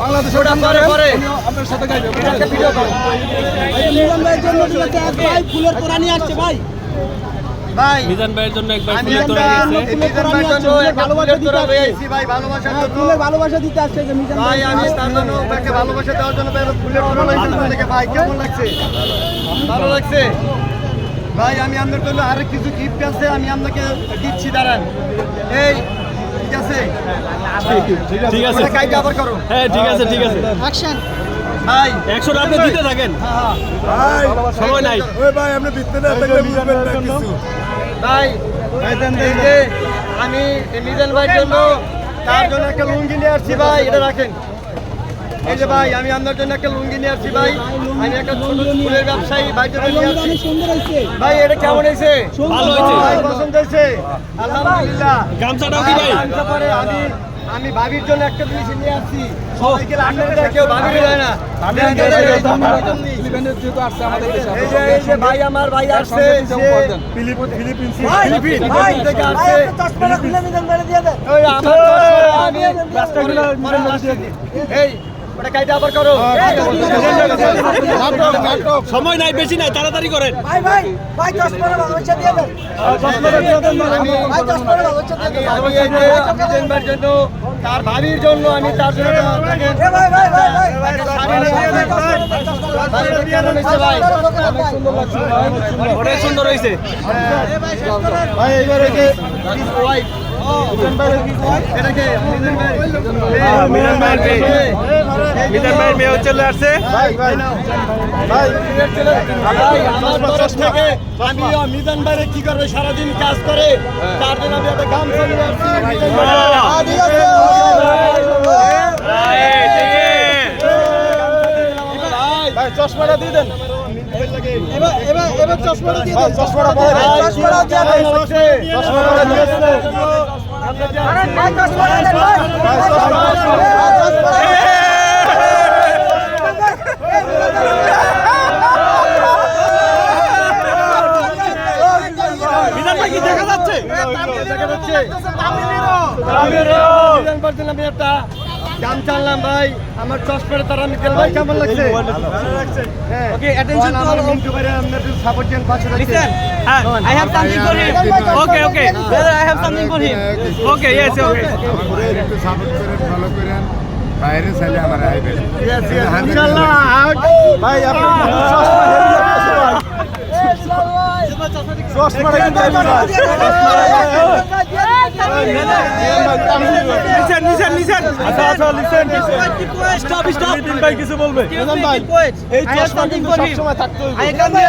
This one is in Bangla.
বাংলাদেশের ওটা গান পরে, পরে। আপনার সাথে গাইবে একটা ভিডিও কর মিলন ভাইয়ের জন্য দিয়েছে এক ভাই ফুলের তোরা নিয়ে আসছে ভাই। ভাই মিজান ভাইয়ের জন্য একবার আমি ফুলের তোড়া একটা নিয়েছে মিজান ভাইয়ের জন্য একটা ফুলের তোড়া ভাই ভালোবাসার হ্যাঁ, ফুলের ভালোবাসা দিতে আসছে যে মিজান ভাই আমি তার জন্য তাকে ভালোবাসা দেওয়ার জন্য ভাই ফুলের তোড়া ভাই কেমন লাগছে? ভালো লাগছে? ভাই আমি আপনার জন্য আরও কিছু গিফট আছে আমি আপনাকে দিচ্ছি দাঁড়ান। এই ঠিক আছে? ঠিক আছে করো। হ্যাঁ ঠিক আছে ঠিক আছে। অ্যাকশন ভাই। একশোটা আপনি দিতে থাকেন। সময় নাই। ওই ভাই আপনি দিতে না থাকলে বুঝবেন না কিছু। ভাই আমি এই মিজান ভাইয়ের জন্য তার জন্য একটা লুঙ্গি নিয়ে আসছি ভাই। এটা রাখেন। এই যে ভাই আমি আপনার জন্য একটা লুঙ্গি নিয়ে আসছি ভাই আমি একটা ছোট ফুলের ব্যবসায়ী ভাই জন্য নিয়ে আসছি ভাই এটা কেমন হয়েছে ভালো হয়েছে ভাই পছন্দ হয়েছে আলহামদুলিল্লাহ গামছাটাও কি ভাই গামছা পরে আমি আমি ভাবির জন্য একটা জিনিস নিয়ে আসছি সবাইকে আপনার দেয় কেউ না ভাই আমার ভাই আসছে। ফিলিপিন ভাই ভাই আবার করো সময় নাই বেশি নাই তাড়াতাড়ি করেন ভাই ভাই ভাই ভাই জন্য তার ভাবির জন্য আমি তার জন্য ভাই ভাই ভাই ভাই। ভাই, ভাই অনেক সুন্দর হয়েছে ভাই এবার এই যে ওয়াইফ এটা কে মিজান ভাই ভাইয়ের মেয়ে। মিজান ভাইয়ের মেয়ে চলে আসছে। মিজান ভাইরে কি করবে? সারাদিন কাজ করে। তার জন্য আমি একটা গান চলে ভাই। বাহ। ঠিক আছে। এই, ঠিক আছে। ভাই, ভাই চশমাটা দিয়ে দেন। এবার এবার এবার চশমাটা দিয়ে দেন। চশমাটা চশমাটা দিয়ে দেন। চশমাটা দিয়েছে ভাই চশমাটা দেন ভাই মিজান ভাই কি দেখা যাচ্ছে গান চাললাম ভাই। আমার চশমাটা তারা আমি তেল ভাই কেমন লাগছে? হ্যাঁ। সাপোর্ট দেন পাশে রাখছেন Listen, হ্যাঁ I have something okay okay for him. Okay yes okay একটু সাপোর্ট করেন ফলো করেন। বাইরে চাইলে আমার আইবেন। ইনশাআল্লাহ ভাই আপনি কিছু বলবে. এই চশমা কিন্তু সবসময় থাকতে